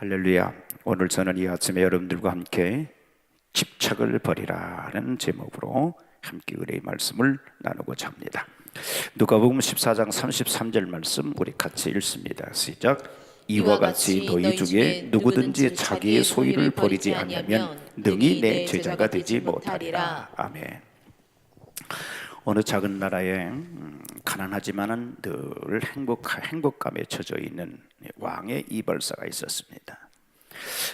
할렐루야. 오늘 저는 이 아침에 여러분들과 함께 집착을 버리라는 제목으로 함께 의뢰의 말씀을 나누고자 합니다. 누가복음 14장 33절 말씀 우리 같이 읽습니다. 시작. 이와 같이 너희 중에 누구든지 자기의 소유를 버리지 않으면 능히 내 제자가 되지 못하리라. 아멘. 어느 작은 나라에 음, 가난하지만은 늘 행복 행복감에 젖어 있는 왕의 이발사가 있었습니다.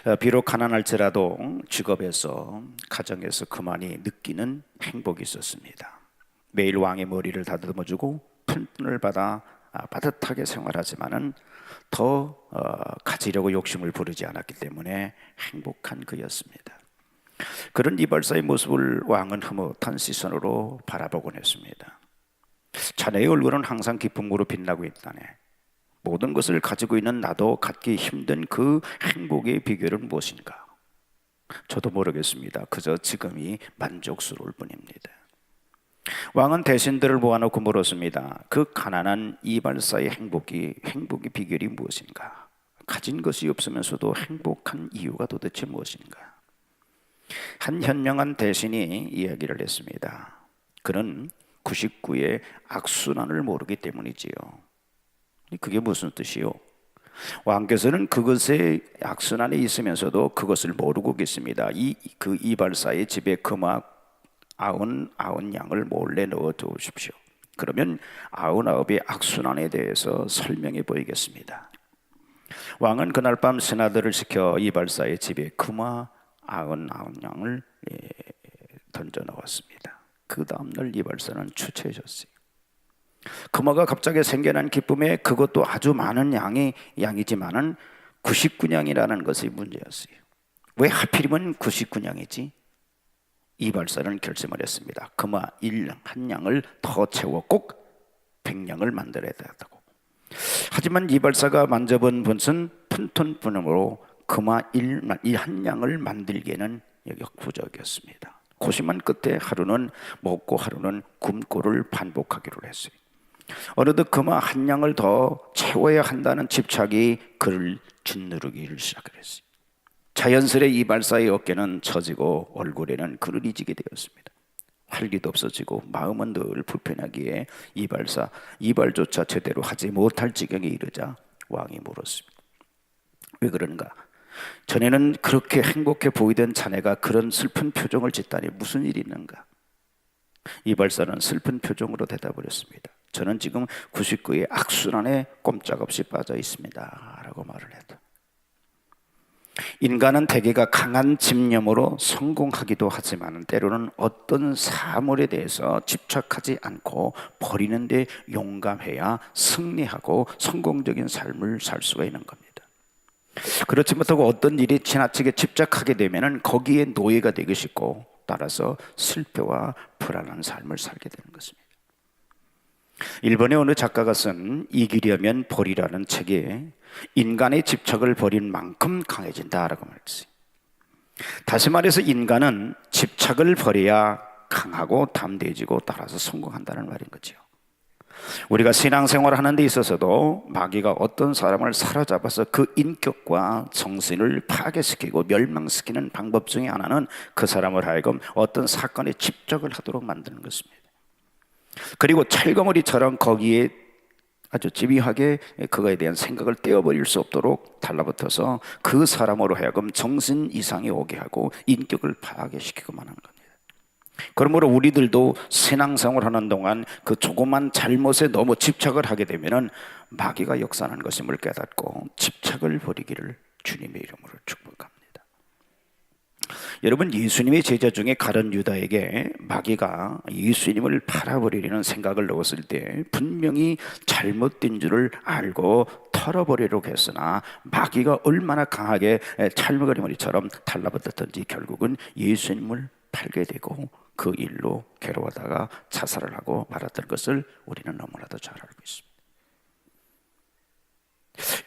어, 비록 가난할지라도 직업에서 가정에서 그만이 느끼는 행복이 있었습니다. 매일 왕의 머리를 다듬어주고 푼돈을 받아 아, 빠듯하게 생활하지만은 더 어, 가지려고 욕심을 부르지 않았기 때문에 행복한 그였습니다. 그런 이발사의 모습을 왕은 흐뭇한 시선으로 바라보곤 했습니다. 자네의 얼굴은 항상 기쁨으로 빛나고 있다네. 모든 것을 가지고 있는 나도 갖기 힘든 그 행복의 비결은 무엇인가? 저도 모르겠습니다. 그저 지금이 만족스러울 뿐입니다. 왕은 대신들을 모아놓고 물었습니다. 그 가난한 이발사의 행복이 행복의 비결이 무엇인가? 가진 것이 없으면서도 행복한 이유가 도대체 무엇인가? 한 현명한 대신이 이야기를 했습니다. 그는 99의 악순환을 모르기 때문이지요. 그게 무슨 뜻이요? 왕께서는 그것의 악순환에 있으면서도 그것을 모르고 계십니다. 이 그 이발사의 집에 금화 아흔 아흔 양을 몰래 넣어 두십시오. 그러면 아흔 아홉의 악순환에 대해서 설명해 보이겠습니다. 왕은 그날 밤 신하들을 시켜 이발사의 집에 금화 아흔 아흔 양을 예, 던져 넣었습니다. 그 다음 날 이발사는 추체해졌어요. 금화가 갑자기 생겨난 기쁨에 그것도 아주 많은 양이 양이지만은 99냥이라는 것이 문제였어요. 왜 하필이면 99냥이지? 이발사는 결심을 했습니다. 금화 1냥 한 양을 더 채워 꼭 100냥을 만들어야 된다고. 하지만 이발사가 만져본 분은 푼톤뿐으로 금화 1만 이한 양을 만들기에는 역부족이었습니다. 고심한 끝에 하루는 먹고 하루는 굶고를 반복하기로 했어요. 어느덧 금화 한 양을 더 채워야 한다는 집착이 그를 짓누르기를 시작했어요. 자연스레 이발사의 어깨는 처지고 얼굴에는 그늘이 지게 되었습니다. 활기도 없어지고 마음은 늘 불편하기에 이발사 이발조차 제대로 하지 못할 지경에 이르자 왕이 물었습니다. 왜 그런가? 전에는 그렇게 행복해 보이던 자네가 그런 슬픈 표정을 짓다니 무슨 일이 있는가? 이발사는 슬픈 표정으로 대답을 했습니다. 저는 지금 99의 악순환에 꼼짝없이 빠져 있습니다. 라고 말을 했다. 인간은 대개가 강한 집념으로 성공하기도 하지만 때로는 어떤 사물에 대해서 집착하지 않고 버리는데 용감해야 승리하고 성공적인 삶을 살 수가 있는 겁니다. 그렇지 못하고 어떤 일이 지나치게 집착하게 되면은 거기에 노예가 되기 쉽고 따라서 슬퍼와 불안한 삶을 살게 되는 것입니다. 일본의 어느 작가가 쓴 이기려면 버리라는 책에 인간의 집착을 버린 만큼 강해진다라고 말했어요. 다시 말해서 인간은 집착을 버려야 강하고 담대해지고 따라서 성공한다는 말인 거죠. 우리가 신앙생활을 하는 데 있어서도 마귀가 어떤 사람을 사로잡아서 그 인격과 정신을 파괴시키고 멸망시키는 방법 중에 하나는 그 사람을 하여금 어떤 사건에 집착을 하도록 만드는 것입니다. 그리고 철거머리처럼 거기에 아주 집요하게 그거에 대한 생각을 떼어버릴 수 없도록 달라붙어서 그 사람으로 하여금 정신 이상이 오게 하고 인격을 파괴시키고만 하는 겁니다. 그러므로 우리들도 신앙생활 하는 동안 그 조그만 잘못에 너무 집착을 하게 되면은 마귀가 역사하는 것임을 깨닫고 집착을 버리기를 주님의 이름으로 축복합니다. 여러분 예수님의 제자 중에 가른 유다에게 마귀가 예수님을 팔아버리려는 생각을 넣었을 때 분명히 잘못된 줄을 알고 털어버리려고 했으나 마귀가 얼마나 강하게 찰머거리 머리처럼 달라붙었던지 결국은 예수님을 팔게 되고 그 일로 괴로워하다가 자살을 하고 말았던 것을 우리는 너무나도 잘 알고 있습니다.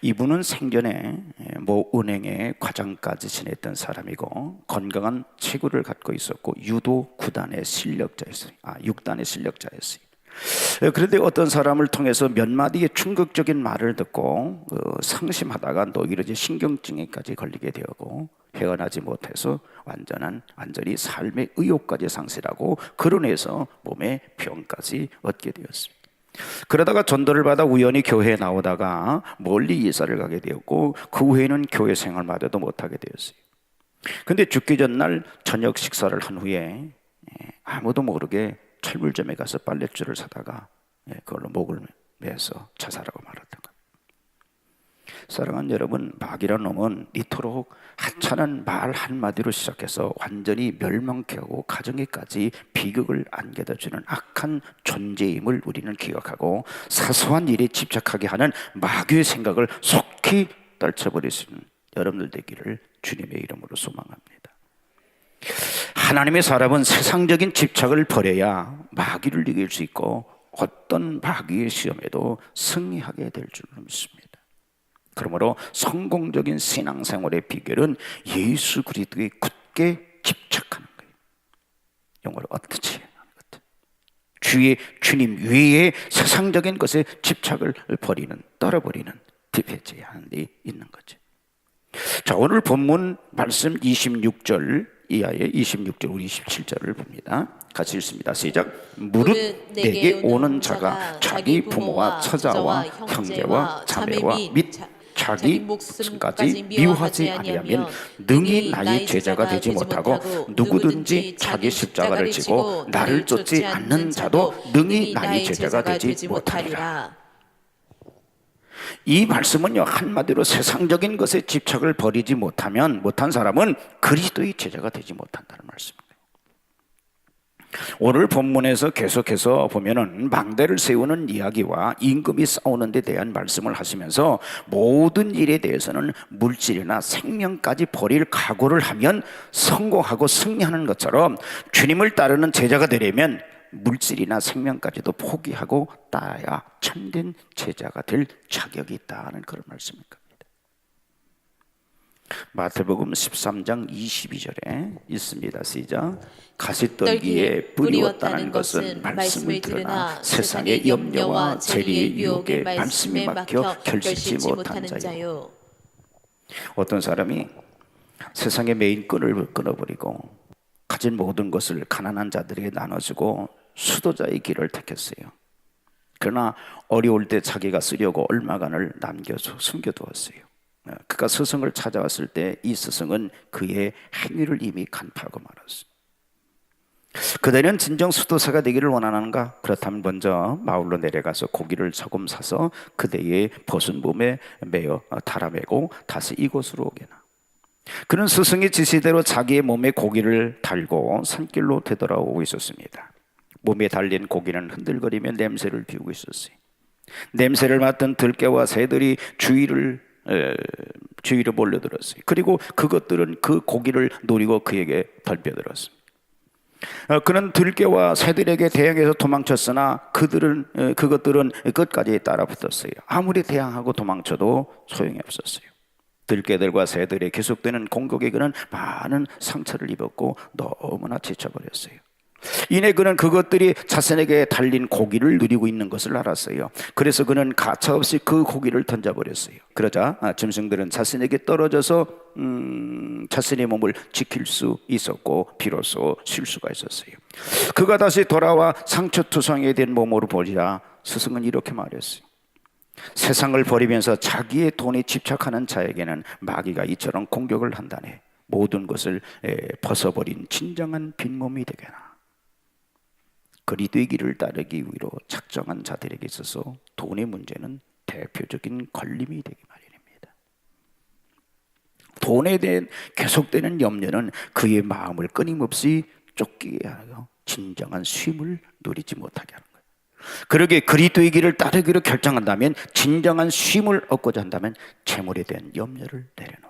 이분은 생전에 모 은행의 과장까지 지냈던 사람이고 건강한 체구를 갖고 있었고 유도 구단의 실력자였어요. 아, 6단의 실력자였어요. 에, 그런데 어떤 사람을 통해서 몇 마디의 충격적인 말을 듣고 어, 상심하다가 오히려 이제 신경증에까지 걸리게 되고 헤어나지 못해서 완전한 완전히 삶의 의욕까지 상실하고 그러내서 몸에 병까지 얻게 되었습니다. 그러다가 전도를 받아 우연히 교회에 나오다가 멀리 이사를 가게 되었고 그 후에는 교회 생활마저도 못하게 되었어요. 근데 죽기 전날 저녁 식사를 한 후에 예, 아무도 모르게 철물점에 가서 빨랫줄을 사다가 예, 그걸로 목을 매서 자살하고 말았던 것. 사랑하는 여러분, 마귀란 놈은 이토록 하찮은 말 한마디로 시작해서 완전히 멸망케 하고 가정에까지 비극을 안겨다 주는 악한 존재임을 우리는 기억하고 사소한 일에 집착하게 하는 마귀의 생각을 속히 있는 여러분들 되기를 주님의 이름으로 소망합니다. 하나님의 사람은 세상적인 집착을 버려야 마귀를 이길 수 있고 어떤 마귀의 시험에도 승리하게 될 줄 믿습니다. 그러므로 성공적인 신앙생활의 비결은 예수 그리스도에 굳게 집착하는 거예요. 영어로 어떻지? 주의 주님 외에 세상적인 것에 집착을 버리는 떨어버리는 디페지에 하는 데 있는 거죠. 자, 오늘 본문 말씀 26절 이하의 26절 우리 27절을 봅니다. 같이 읽습니다. 시작. 무릇 내게 오는 자가 자기 부모와 처자와 형제와 자매와 및 자기 목숨까지 미워하지 아니하면 능히 나의 제자가 되지 못하고 누구든지 자기 십자가를 지고 나를 쫓지 않는 자도 능히 나의 제자가 되지 못하리라. 이 말씀은요 한마디로 세상적인 것에 집착을 버리지 못하면 못한 사람은 그리스도의 제자가 되지 못한다는 말씀입니다. 오늘 본문에서 계속해서 보면은 망대를 세우는 이야기와 임금이 싸우는 데 대한 말씀을 하시면서 모든 일에 대해서는 물질이나 생명까지 버릴 각오를 하면 성공하고 승리하는 것처럼 주님을 따르는 제자가 되려면 물질이나 생명까지도 포기하고 따라야 참된 제자가 될 자격이 있다는 그런 말씀일 겁니다. 마태복음 13장 22절에 있습니다. 시작. 가시떨기에 뿌리 왔다는 것은 말씀을 들으나 세상의 염려와 재리의 유혹에 말씀에 막혀 결실치 못한 자요. 어떤 사람이 세상의 메인 끈을 끊어버리고 가진 모든 것을 가난한 자들에게 나눠주고 수도자의 길을 택했어요. 그러나 어려울 때 자기가 쓰려고 얼마간을 남겨서 숨겨두었어요. 어, 그가 스승을 찾아왔을 때 이 스승은 그의 행위를 이미 간파하고 말았어요. 그대는 진정 수도사가 되기를 원하는가? 그렇다면 먼저 마을로 내려가서 고기를 조금 사서 그대의 벗은 몸에 매어 달아매고 다시 이곳으로 오게나. 그는 스승의 지시대로 자기의 몸에 고기를 달고 산길로 되돌아오고 있었습니다. 몸에 달린 고기는 흔들거리며 냄새를 피우고 있었어요. 냄새를 맡은 들깨와 새들이 주위를 에, 주위로 몰려들었어요. 그리고 그것들은 그 고기를 노리고 그에게 덜벼들었습니다. 어, 그는 들깨와 새들에게 대항해서 도망쳤으나 그들은 에, 그것들은 끝까지 따라붙었어요. 아무리 대항하고 도망쳐도 소용이 없었어요. 들깨들과 새들의 계속되는 공격에 그는 많은 상처를 입었고 너무나 지쳐버렸어요. 이내 그는 그것들이 자신에게 달린 고기를 누리고 있는 것을 알았어요. 그래서 그는 가차없이 그 고기를 던져버렸어요. 그러자 아, 짐승들은 자신에게 떨어져서 음, 자신의 몸을 지킬 수 있었고 비로소 쉴 수가 있었어요. 그가 다시 돌아와 상처투성이 된 몸으로 보리라 스승은 이렇게 말했어요. 세상을 버리면서 자기의 돈에 집착하는 자에게는 마귀가 이처럼 공격을 한다네. 모든 것을 벗어버린 진정한 빈몸이 되게나. 길을 따르기 위로 작정한 자들에게 있어서 돈의 문제는 대표적인 걸림이 되기 마련입니다. 돈에 대한 계속되는 염려는 그의 마음을 끊임없이 쫓기게 하고 진정한 쉼을 누리지 못하게 하는 거예요. 그러게 그리스도의 길을 따르기로 결정한다면 진정한 쉼을 얻고자 한다면 재물에 대한 염려를 내려놓아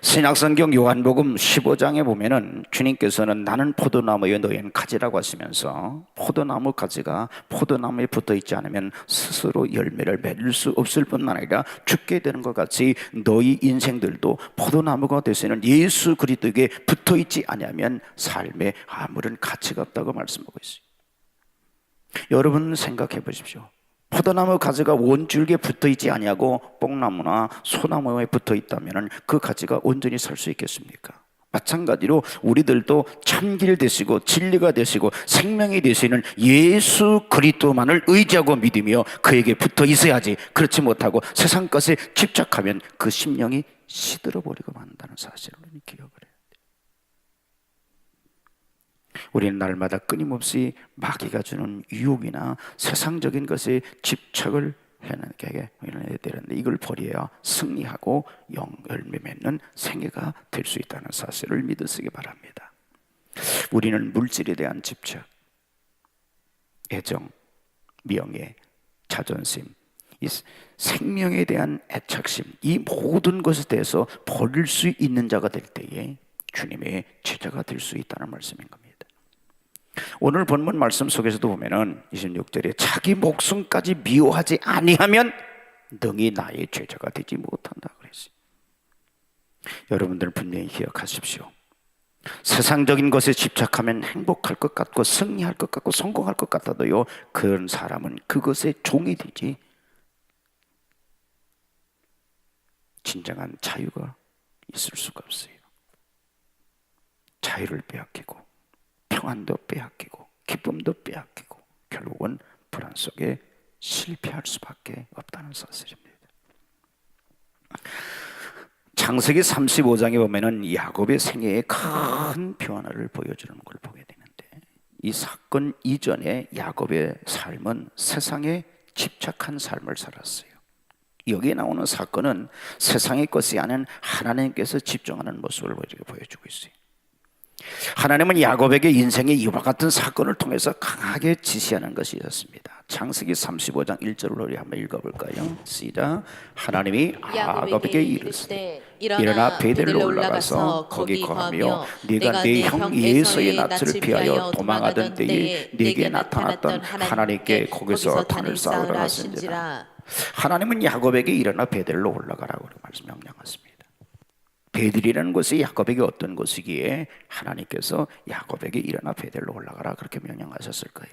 신약성경 요한복음 15장에 보면은 주님께서는 나는 포도나무에 너희는 가지라고 하시면서 포도나무 가지가 포도나무에 붙어 있지 않으면 스스로 열매를 맺을 수 없을 뿐만 아니라 죽게 되는 것 같이 너희 인생들도 포도나무가 되시는 예수 그리스도에게 붙어 있지 않으면 삶에 아무런 가치가 없다고 말씀하고 있어요. 여러분 생각해 보십시오. 포도나무 가지가 원줄기에 붙어 있지 아니하고 뽕나무나 소나무에 붙어 있다면 그 가지가 온전히 설 수 있겠습니까? 마찬가지로 우리들도 참길 되시고 진리가 되시고 생명이 되시는 예수 그리스도만을 의지하고 믿으며 그에게 붙어 있어야지 그렇지 못하고 세상 것에 집착하면 그 심령이 시들어 버리고 만다는 사실을 기억을 해요. 우리는 날마다 끊임없이 마귀가 주는 유혹이나 세상적인 것에 집착을 해내게 되는데 이걸 버려야 승리하고 영 열매 맺는 생애가 될 수 있다는 사실을 믿으시기 바랍니다. 우리는 물질에 대한 집착, 애정, 명예, 자존심, 이 생명에 대한 애착심, 이 모든 것에 대해서 버릴 수 있는 자가 될 때에 주님의 제자가 될 수 있다는 말씀인 겁니다. 오늘 본문 말씀 속에서도 보면은 26절에 자기 목숨까지 미워하지 아니하면 능히 나의 제자가 되지 못한다 그랬어요. 여러분들 분명히 기억하십시오. 세상적인 것에 집착하면 행복할 것 같고 승리할 것 같고 성공할 것 같아도요. 그런 사람은 그것의 종이 되지 진정한 자유가 있을 수가 없어요. 자유를 빼앗기고 평안도 빼앗기고 기쁨도 빼앗기고 결국은 불안 속에 실패할 수밖에 없다는 사실입니다. 창세기 35장에 보면은 야곱의 생애에 큰 변화를 보여주는 걸 보게 되는데 이 사건 이전에 야곱의 삶은 세상에 집착한 삶을 살았어요. 여기에 나오는 사건은 세상의 것이 아닌 하나님께서 집중하는 모습을 보여주고 있어요. 하나님은 야곱에게 인생의 이와 같은 사건을 통해서 강하게 지시하는 것이 있었습니다. 창세기 35장 1절을 우리 한번 읽어볼까요? 시작. 하나님이 야곱에게 이르시되 일어나 베델로 올라가서 거기 거하며 네가 네형 예서의 낯을 피하여 도망하던 때에 네게 나타났던 하나님께 거기서 단을 쌓으라 하신지라. 하나님은 야곱에게 일어나 베델로 올라가라고 말씀 명령하십니다. 베들이라는 곳이 야곱에게 어떤 곳이기에 하나님께서 야곱에게 일어나 베델로 올라가라 그렇게 명령하셨을까요?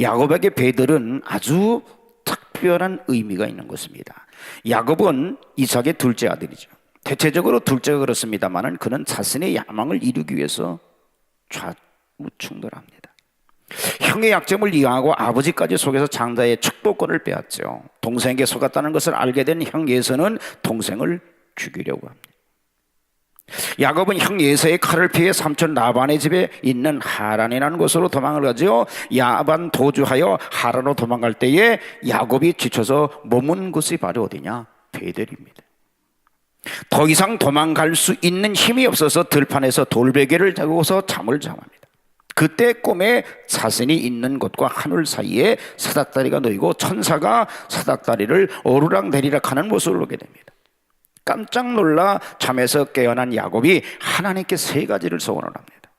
야곱에게 베들은 아주 특별한 의미가 있는 곳입니다. 야곱은 이삭의 둘째 아들이죠. 대체적으로 둘째가 그렇습니다만은 그는 자신의 야망을 이루기 위해서 좌우충돌합니다. 형의 약점을 이용하고 아버지까지 속에서 장자의 축복권을 빼앗죠. 동생에게 속았다는 것을 알게 된 형 예서는 동생을 죽이려고 합니다. 야곱은 형 예서의 칼을 피해 삼촌 라반의 집에 있는 하란이라는 곳으로 도망을 가지요. 야반 도주하여 하란으로 도망갈 때에 야곱이 지쳐서 머문 곳이 바로 어디냐? 베델입니다. 더 이상 도망갈 수 있는 힘이 없어서 들판에서 돌베개를 잡고서 잠을 잠합니다. 그때 꿈에 자신이 있는 곳과 하늘 사이에 사닥다리가 놓이고 천사가 사닥다리를 오르락 내리락 하는 모습을 보게 됩니다. 깜짝 놀라 잠에서 깨어난 야곱이 하나님께 세 가지를 소원을 합니다.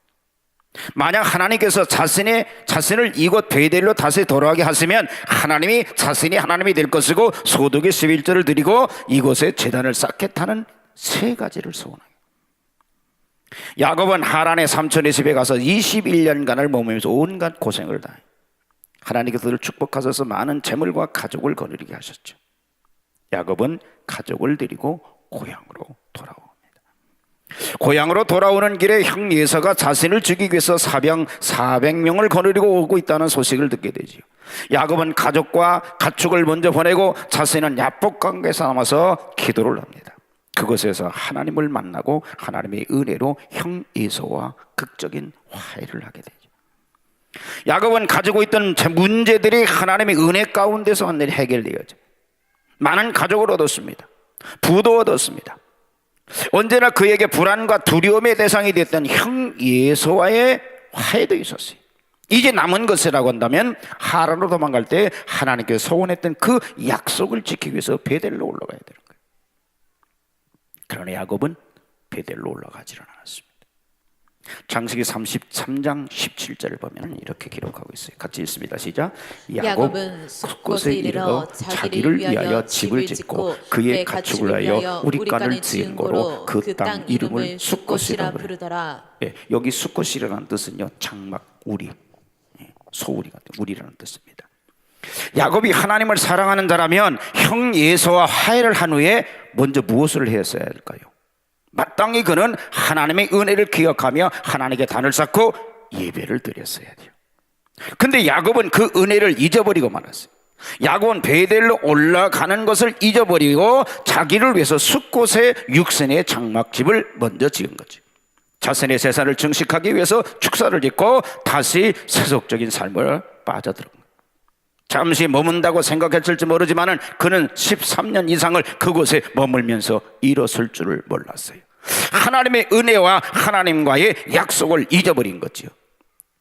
만약 하나님께서 자신의 자신을 이곳 베델로 다시 돌아가게 하시면 하나님이 자신이 하나님이 될 것이고 소득의 11절을 드리고 이곳에 재단을 쌓겠다는 세 가지를 소원합니다. 야곱은 하란의 삼촌의 집에 가서 21년간을 머물면서 온갖 고생을 다 하나님께서 그를 축복하셔서 많은 재물과 가족을 거느리게 하셨죠. 야곱은 가족을 데리고 고향으로 돌아옵니다. 고향으로 돌아오는 길에 형 예서가 자신을 죽이기 위해서 사병 400명을 거느리고 오고 있다는 소식을 듣게 되지요. 야곱은 가족과 가축을 먼저 보내고 자신은 야복 관계에서 남아서 기도를 합니다. 그곳에서 하나님을 만나고 하나님의 은혜로 형 예서와 극적인 화해를 하게 되죠. 야곱은 가지고 있던 문제들이 하나님의 은혜 가운데서 완전히 해결되어져. 많은 가족을 얻었습니다. 부도 얻었습니다. 언제나 그에게 불안과 두려움의 대상이 됐던 형 예서와의 화해도 있었어요. 이제 남은 것이라고 한다면 하란으로 도망갈 때 하나님께서 소원했던 그 약속을 지키기 위해서 베델로 올라가야 되는 거예요. 그러나 야곱은 베델로 올라가지는 않았습니다. 장세기 33장 17절을 보면 이렇게 기록하고 있어요. 같이 읽습니다. 시작. 야곱은 숫곳에 이르러 자기를 위하여 집을 짓고 그의 가축을 위하여 우리간을 지은 고로 그 땅 이름을 숫곳이라 부르더라. 예, 여기 숫곳이라는 뜻은요 장막 우리. 예, 소우리가 돼. 우리라는 뜻입니다. 야곱이 하나님을 사랑하는 자라면 형 예서와 화해를 한 후에 먼저 무엇을 했어야 할까요? 마땅히 그는 하나님의 은혜를 기억하며 하나님께 단을 쌓고 예배를 드렸어야 돼요. 근데 야곱은 그 은혜를 잊어버리고 말았어요. 야곱은 베델로 올라가는 것을 잊어버리고 자기를 위해서 숲곳에 육신의 장막집을 먼저 지은 거죠. 자신의 재산을 증식하기 위해서 축사를 짓고 다시 세속적인 삶을 거예요. 잠시 머문다고 생각했을지 모르지만은 그는 13년 이상을 그곳에 머물면서 일었을 줄을 몰랐어요. 하나님의 은혜와 하나님과의 약속을 잊어버린 거지요.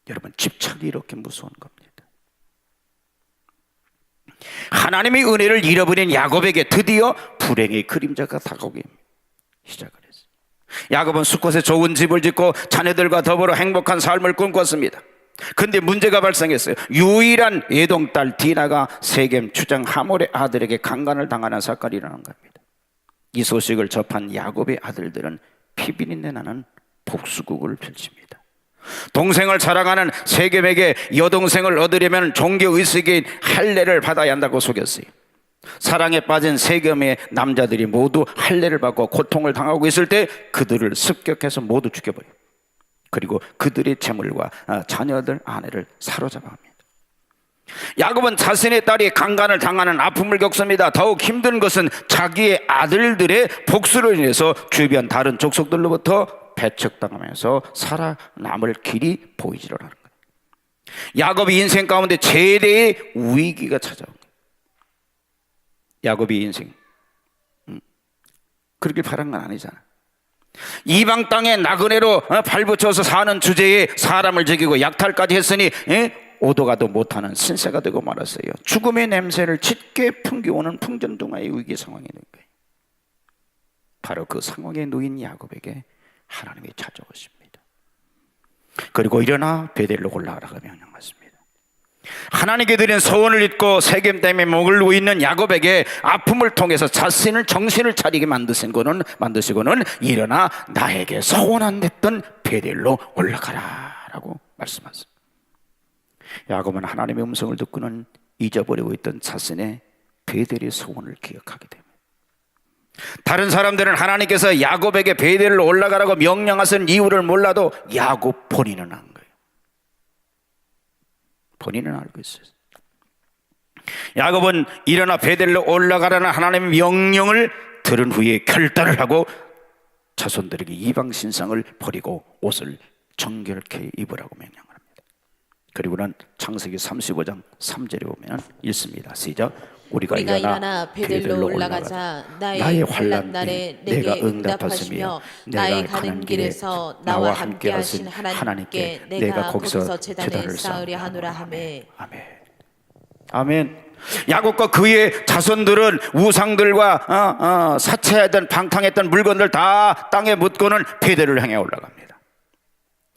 여러분 집착이 이렇게 무서운 겁니다. 하나님의 은혜를 잃어버린 야곱에게 드디어 불행의 그림자가 다가오기 시작을 했어요. 야곱은 수컷에 좋은 집을 짓고 자녀들과 더불어 행복한 삶을 꿈꿨습니다. 근데 문제가 발생했어요. 유일한 예동딸 디나가 세겜 주장 하몰의 아들에게 강간을 당하는 사건이 일어난 겁니다. 이 소식을 접한 야곱의 아들들은 피비린내 나는 복수국을 펼칩니다. 동생을 사랑하는 세겜에게 여동생을 얻으려면 종교 의식인 할례를 받아야 한다고 속였어요. 사랑에 빠진 세겜의 남자들이 모두 할례를 받고 고통을 당하고 있을 때 그들을 습격해서 모두 죽여버려요. 그리고 그들의 재물과 아, 자녀들 아내를 사로잡아합니다. 야곱은 자신의 딸이 강간을 당하는 아픔을 겪습니다. 더욱 힘든 것은 자기의 아들들의 복수로 인해서 주변 다른 족속들로부터 배척당하면서 살아남을 길이 보이지를 않는 거예요. 야곱의 인생 가운데 최대의 위기가 찾아온 거예요. 야곱의 인생 음, 그렇게 바란 건 아니잖아. 이방 땅에 나그네로 어, 발붙여서 사는 주제에 사람을 죽이고 약탈까지 했으니 예? 오도가도 못하는 신세가 되고 말았어요. 죽음의 냄새를 짙게 풍겨오는 풍전등화의 위기 상황이 된 거예요. 바로 그 상황에 놓인 야곱에게 하나님이 찾아오십니다. 그리고 일어나 베델로 올라가라고 명령하십니다. 하나님께 드린 소원을 잊고 세겜 때문에 누고 있는 야곱에게 아픔을 통해서 자신을 정신을 차리게 만드신 거는 만드시고는 일어나 나에게 소원 안 됐던 베델로 올라가라라고 말씀하십니다. 야곱은 하나님의 음성을 듣고는 잊어버리고 있던 자신의 베델의 소원을 기억하게 됩니다. 다른 사람들은 하나님께서 야곱에게 베델로 올라가라고 명령하신 이유를 몰라도 야곱 본인은 안. 본인은 알고 있어요. 야곱은 일어나 베델로 올라가라는 하나님의 명령을 들은 후에 결단을 하고 자손들에게 이방 신상을 버리고 옷을 정결케 입으라고 명령을 합니다. 그리고는 창세기 35장 3절에 보면 읽습니다. 시작. 우리가, 우리가 일어나 베델로 올라가자 나의 환란 날에 내게 응답하시며 나의 가는 길에서 나와 함께 하신 하나님께 내가 거기서 제단을 쌓으려 하노라 하매 아멘. 아멘. 야곱과 그의 자손들은 우상들과 어, 어, 사체하던 방탕했던 물건들 다 땅에 묻고는 베델을 향해 올라갑니다.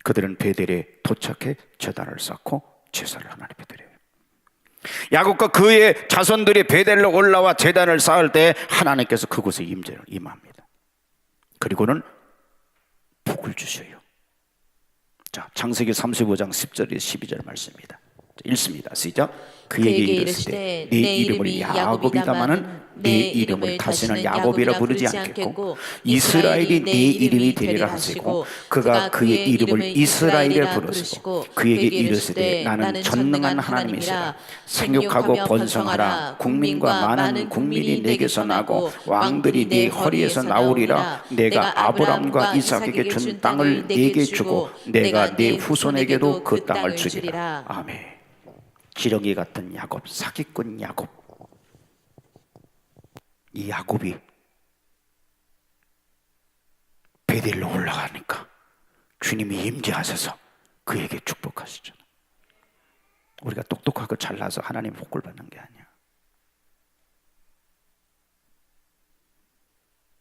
그들은 베델에 도착해 제단을 쌓고 제사를 하나님께. 야곱과 그의 자손들이 베델로 올라와 제단을 쌓을 때 하나님께서 그곳에 임재를 임합니다. 그리고는 복을 주셔요. 자, 창세기 35장 10절에 12절 말씀입니다. 읽습니다. 시작. 그에게 이르시되 내 이름을 야곱이다마는 내 이름을 다시는 야곱이라 부르지 않겠고 이스라엘이 내 이름이 되리라 하시고 그가 그의 이름을 이스라엘에 부르시고 그에게 이르시되 나는 전능한 하나님이시라. 생육하고 번성하라. 국민과 많은 국민이 내게서 나고 왕들이 네 허리에서 나오리라. 내가 아브람과 이삭에게 준 땅을 네게 주고 내가 네 후손에게도 그 땅을 주리라. 아멘 지렁이 같은 야곱, 사기꾼 야곱. 이 야곱이 베델로 올라가니까 주님이 임재하셔서 그에게 축복하시잖아. 우리가 똑똑하고 잘나서 하나님 복을 받는 게 아니야.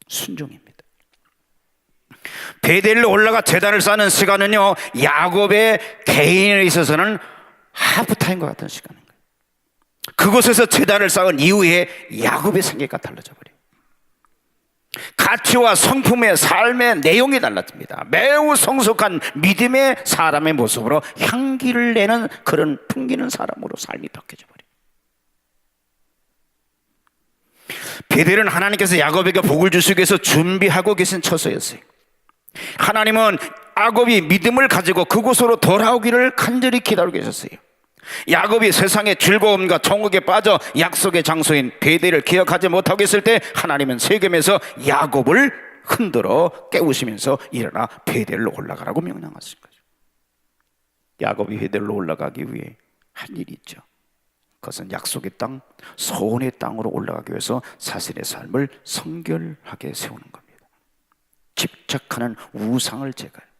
순종입니다. 베델로 올라가 재단을 쌓는 시간은요 야곱의 개인에 있어서는 하프타임과 같은 시간인 거예요. 그곳에서 재단을 쌓은 이후에 야곱의 생애가 달라져 버려요. 가치와 성품의 삶의 내용이 달라집니다. 매우 성숙한 믿음의 사람의 모습으로 향기를 내는 그런 풍기는 사람으로 삶이 바뀌어져 버려요. 베델은 하나님께서 야곱에게 복을 주시기 위해서 준비하고 계신 처소였어요. 하나님은 야곱이 믿음을 가지고 그곳으로 돌아오기를 간절히 기다리고 계셨어요. 야곱이 세상의 즐거움과 정욕에 빠져 약속의 장소인 베델을 기억하지 못하고 있을 때 하나님은 세겜에서 야곱을 흔들어 깨우시면서 일어나 베델로 올라가라고 명령하신 거죠. 야곱이 베델로 올라가기 위해 한 일이 있죠. 그것은 약속의 땅, 소원의 땅으로 올라가기 위해서 자신의 삶을 성결하게 세우는 겁니다. 집착하는 우상을 제거해요.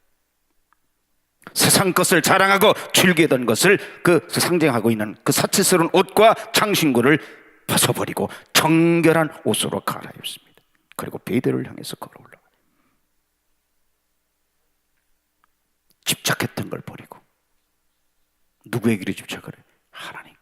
세상 것을 자랑하고 즐기던 것을 그 상징하고 있는 그 사치스러운 옷과 장신구를 벗어버리고 정결한 옷으로 갈아입습니다. 그리고 베델을 향해서 걸어 올라가요. 집착했던 걸 버리고 누구에게로 집착을 해요? 하나님께로.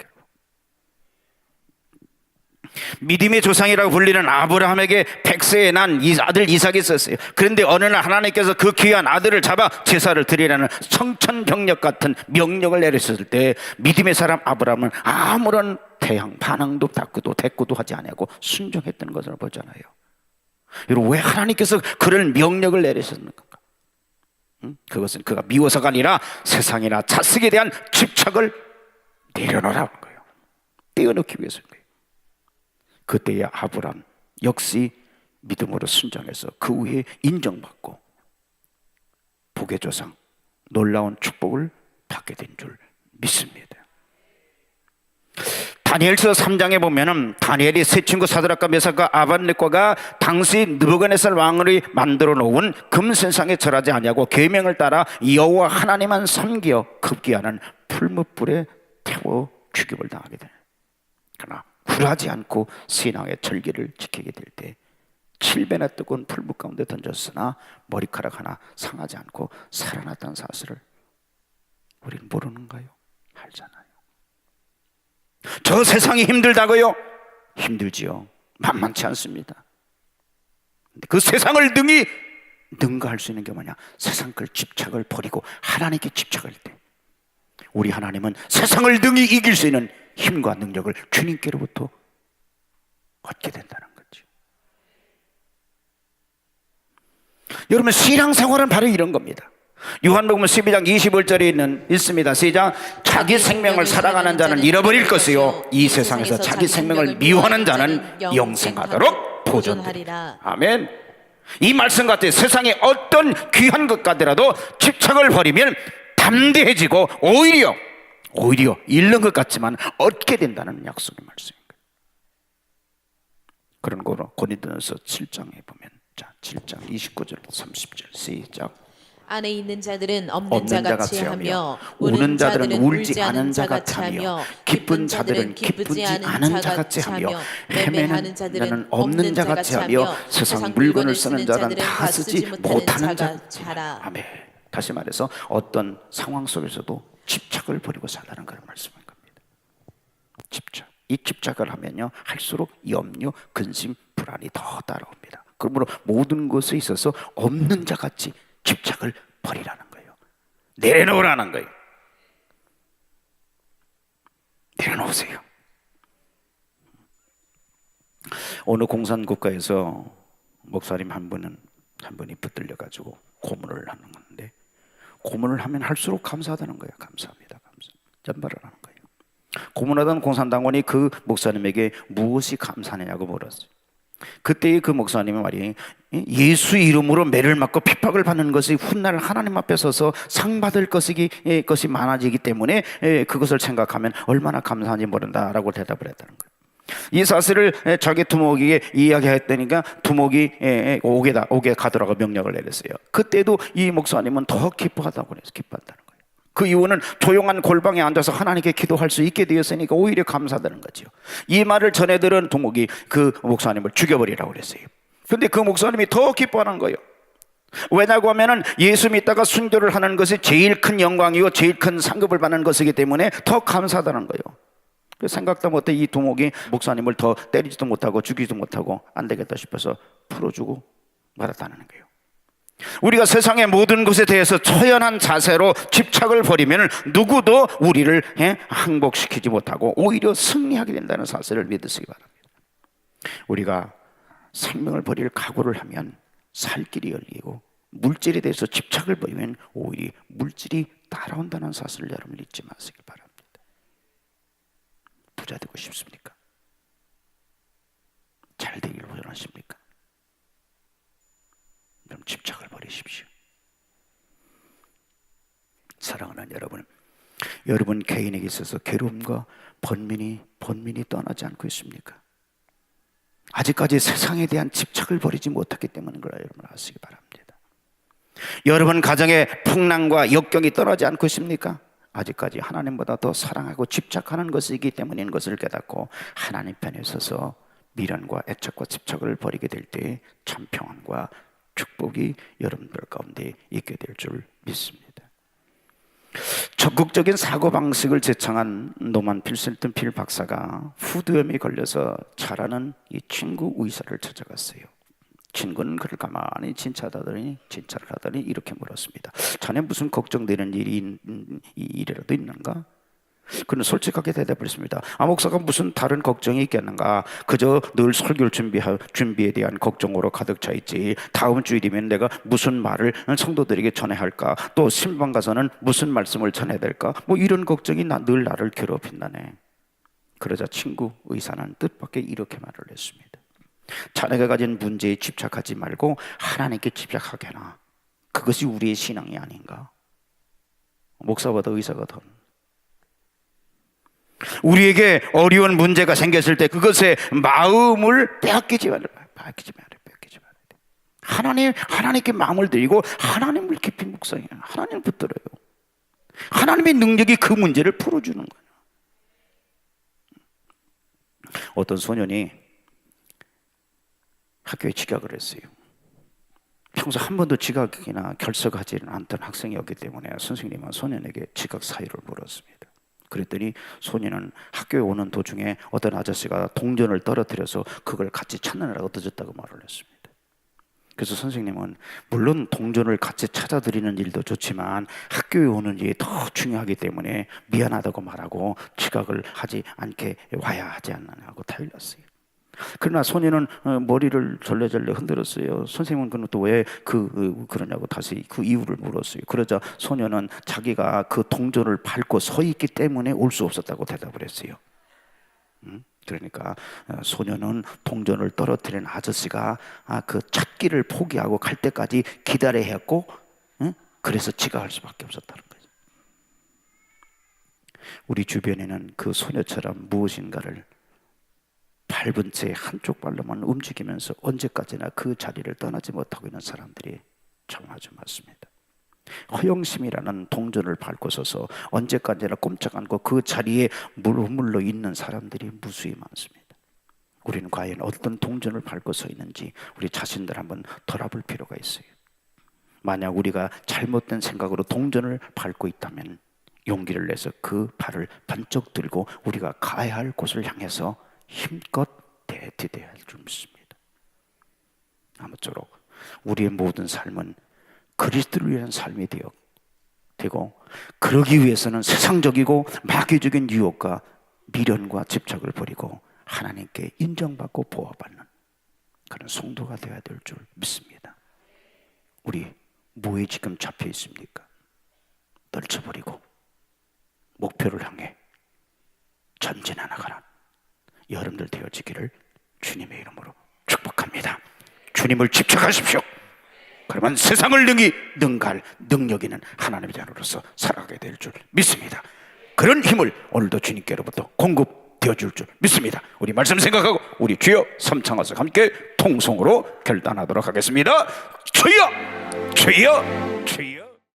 믿음의 조상이라고 불리는 아브라함에게 백세에 난이 아들 이삭이 있었어요. 그런데 어느 날 하나님께서 그 귀한 아들을 잡아 제사를 드리라는 성천경력 같은 명령을 내리셨을 때 믿음의 사람 아브라함은 아무런 태양 반항도 닦고도 대꾸도 하지 아니하고 순종했던 것을 보잖아요. 여러분 왜 하나님께서 그런 명령을 내리셨는가? 응? 그것은 그가 미워서가 아니라 세상이나 자식에 대한 집착을 내려놓으라는 거예요. 떼어놓기 거예요. 그때의 아브람 역시 믿음으로 순종해서 그 후에 인정받고 복의 조상 놀라운 축복을 받게 된 줄 믿습니다. 다니엘서 3장에 보면은 다니엘이 세 친구 사드락과 메삭과 아반네과가 당시 느부갓네살 왕을 만들어 놓은 금세상에 절하지 아니하고 계명을 따라 여호와 하나님만 섬기어 급기야는 풀무불에 태워 죽임을 당하게 되는. 그러나 굴하지 않고 신앙의 절기를 지키게 될 때 7배나 뜨거운 풀무 가운데 던졌으나 머리카락 하나 상하지 않고 살아났다는 사실을 우리는 모르는가요? 알잖아요. 저 세상이 힘들다고요? 힘들지요. 만만치 않습니다. 그 세상을 능히 능가할 수 있는 게 뭐냐? 세상 걸 집착을 버리고 하나님께 집착할 때 우리 하나님은 세상을 능히 이길 수 있는 힘과 능력을 주님께로부터 얻게 된다는 거죠. 여러분 신앙생활은 바로 이런 겁니다. 요한복음 12장 21절에 있는 있습니다. 시작. 자기 생명을 사랑하는 자는 잃어버릴 것이요 이 세상에서 자기 생명을 미워하는 자는 영생하도록 보존하리라. 아멘. 이 말씀 같아요. 세상에 어떤 귀한 것 같더라도 집착을 버리면 담대해지고 오히려 오히려 잃는 것 같지만 얻게 된다는 약속의 말씀입니다. 그런 거로 고린도전서 7장에 보면 자 7장 29절 30절 시작 안에 있는 자들은 없는, 없는 자자 같이 하며 우는 자들은 울지 않은 자 같이 하며 기쁜 자들은 기쁘지 않은 자 같이 하며 매매하는 자들은 없는 자 같이 하며 세상 물건을 쓰는 자는 다 쓰지 못하는 자 같이 하라. 아멘. 다시 말해서 어떤 상황 속에서도 집착을 버리고 살라는 그런 말씀인 겁니다. 집착. 이 집착을 하면요 할수록 염려, 근심, 불안이 더 따라옵니다. 그러므로 모든 것에 있어서 없는 자 같이 집착을 버리라는 거예요. 내려놓으라는 거예요. 내려놓으세요. 어느 공산 국가에서 목사님 한 분은 한 분이 붙들려 가지고 고문을 하는 건데 고문을 하면 할수록 감사하다는 거예요. 감사합니다. 감사. 전발을 하는 거예요. 고문하던 공산당원이 그 목사님에게 무엇이 감사하냐고 물었어요. 그때의 그 목사님의 말이 예수 이름으로 매를 맞고 핍박을 받는 것이 훗날 하나님 앞에 서서 상 받을 것이 예, 것이 많아지기 때문에 예, 그것을 생각하면 얼마나 감사한지 모른다라고 대답을 했다는 거예요. 이 사실을 예, 자기 두목에게 이야기했다니까 두목이 예, 옥에다 옥에 가더라고 명령을 내렸어요. 그때도 이 목사님은 더 기뻐하다고 그래서 기뻐한다는 거예요. 그 이유는 조용한 골방에 앉아서 하나님께 기도할 수 있게 되었으니까 오히려 감사하다는 거죠. 이 말을 전해 들은 두목이 그 목사님을 죽여버리라고 그랬어요. 근데 그 목사님이 더 기뻐하는 거예요. 왜냐고 하면은 예수 믿다가 순교를 하는 것이 제일 큰 영광이고 제일 큰 상급을 받는 것이기 때문에 더 감사하다는 거예요. 그래서 생각도 못해 이 두목이 목사님을 더 때리지도 못하고 죽이지도 못하고 안 되겠다 싶어서 풀어주고 받았다는 거예요. 우리가 세상의 모든 것에 대해서 초연한 자세로 집착을 버리면 누구도 우리를 예, 항복시키지 못하고 오히려 승리하게 된다는 사실을 믿으시기 바랍니다. 우리가 생명을 버릴 각오를 하면 살 길이 열리고 물질에 대해서 집착을 버리면 오히려 물질이 따라온다는 사실을 여러분 잊지 마시기 바랍니다. 부자 되고 싶습니까? 잘 되기를 원하십니까? 그럼 집착을 버리십시오. 사랑하는 여러분, 여러분 개인에게 있어서 괴로움과 번민이 번민이 떠나지 않고 있습니까? 아직까지 세상에 대한 집착을 버리지 못했기 때문인 걸 여러분 아시기 바랍니다. 여러분 가정의 풍랑과 역경이 떠나지 않고 있습니까? 아직까지 하나님보다 더 사랑하고 집착하는 것이기 때문인 것을 깨닫고 하나님 편에 서서 미련과 애착과 집착을 버리게 될 때 참 평안과 축복이 여러분들 가운데 있게 될 줄 믿습니다. 적극적인 사고 방식을 제창한 노만 필셀튼 필 박사가 후두염이 걸려서 잘하는 이 친구 의사를 찾아갔어요. 친구는 그를 가만히 진찰하더니 진찰을 하더니 이렇게 물었습니다. 자네 무슨 걱정되는 일이 있- 이 일이라도 있는가? 그는 솔직하게 대답했습니다. 아 목사가 무슨 다른 걱정이 있겠는가? 그저 늘 설교를 준비하 준비에 대한 걱정으로 가득 차 있지. 다음 주일이면 내가 무슨 말을 성도들에게 전해야 할까? 또 신방 가서는 무슨 말씀을 전해야 될까? 뭐 이런 걱정이 나, 늘 나를 괴롭힌다네. 그러자 친구 의사는 뜻밖의 이렇게 말을 했습니다. 자네가 가진 문제에 집착하지 말고 하나님께 집착하게 나. 그것이 우리의 신앙이 아닌가? 목사보다 의사가 더 우리에게 어려운 문제가 생겼을 때 그것에 마음을 빼앗기지 말아요. 빼앗기지 말아요. 빼앗기지 말아요. 하나님 하나님께 마음을 드리고 하나님을 깊이 묵상해요. 하나님을 붙들어요. 하나님의 능력이 그 문제를 풀어주는 거예요. 어떤 소년이 학교에 지각을 했어요. 평소 한 번도 지각이나 결석하지는 않던 학생이었기 때문에 선생님은 소년에게 지각 사유를 물었습니다. 그랬더니 소년은 학교에 오는 도중에 어떤 아저씨가 동전을 떨어뜨려서 그걸 같이 찾느라고 늦었다고 말을 했습니다. 그래서 선생님은 물론 동전을 같이 찾아드리는 일도 좋지만 학교에 오는 일이 더 중요하기 때문에 미안하다고 말하고 지각을 하지 않게 와야 하지 않느냐고 타일렀어요. 그러나 소년은 어, 머리를 절레절레 흔들었어요. 선생님은 그는 또왜 그 그러냐고 다시 그 이유를 물었어요. 그러자 소년은 자기가 그 동전을 밟고 서 있기 때문에 올 수 없었다고 대답을 했어요. 음? 그러니까 어, 소년은 동전을 떨어뜨린 아저씨가 아, 그 찾기를 포기하고 갈 때까지 기다려야 했고, 응? 그래서 지각할 수밖에 없었다는 거죠. 우리 주변에는 그 소녀처럼 무엇인가를 밟은 채 한쪽 발로만 움직이면서 언제까지나 그 자리를 떠나지 못하고 있는 사람들이 참 아주 많습니다. 허영심이라는 동전을 밟고 서서 언제까지나 꼼짝 않고 그 자리에 물물러 있는 사람들이 무수히 많습니다. 우리는 과연 어떤 동전을 밟고 서 있는지 우리 자신들 한번 돌아볼 필요가 있어요. 만약 우리가 잘못된 생각으로 동전을 밟고 있다면 용기를 내서 그 발을 번쩍 들고 우리가 가야 할 곳을 향해서 힘껏 대티돼야 할 줄 믿습니다. 아무쪼록 우리의 모든 삶은 그리스도를 위한 삶이 되어 되고 그러기 위해서는 세상적이고 마귀적인 유혹과 미련과 집착을 버리고 하나님께 인정받고 보호받는 그런 성도가 되어야 될 줄 믿습니다. 우리 뭐에 지금 잡혀 있습니까? 떨쳐버리고 목표를 향해 전진해 나가는 여러분들 되어지기를 주님의 이름으로 축복합니다. 주님을 집착하십시오. 그러면 세상을 능히 능갈 능력 있는 하나님의 자녀로서 살아가게 될 줄 믿습니다. 그런 힘을 오늘도 주님께로부터 공급되어 줄 줄 믿습니다. 우리 말씀 생각하고 우리 주여 삼창하서 함께 통성으로 결단하도록 하겠습니다. 주여, 주여, 주여.